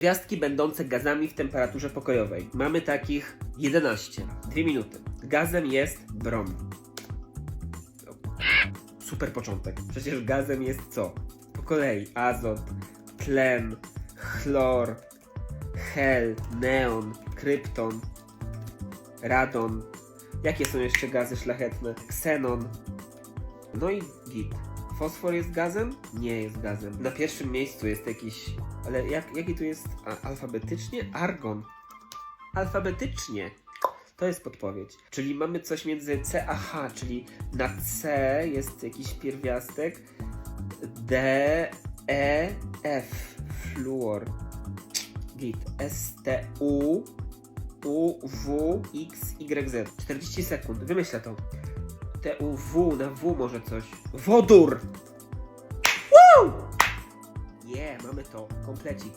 Gwiazdki będące gazami w temperaturze pokojowej. Mamy takich 11. Dwie minuty. Gazem jest brom. Super początek. Przecież gazem jest co? Po kolei azot, tlen, chlor, hel, neon, krypton, radon. Jakie są jeszcze gazy szlachetne? Ksenon. No i git. Fosfor jest gazem? Nie jest gazem. Na pierwszym miejscu jest jakiś. Ale jak, jaki tu jest a, alfabetycznie? Argon. Alfabetycznie. To jest podpowiedź. Czyli mamy coś między C a H, czyli na C jest jakiś pierwiastek. D, E, F. Fluor. Git. S, T, U, U, W, X, Y, Z. 40 sekund. Wymyślę to. T, U, W, na W może coś. Wodór! Woo! Je, mamy to. Komplecik.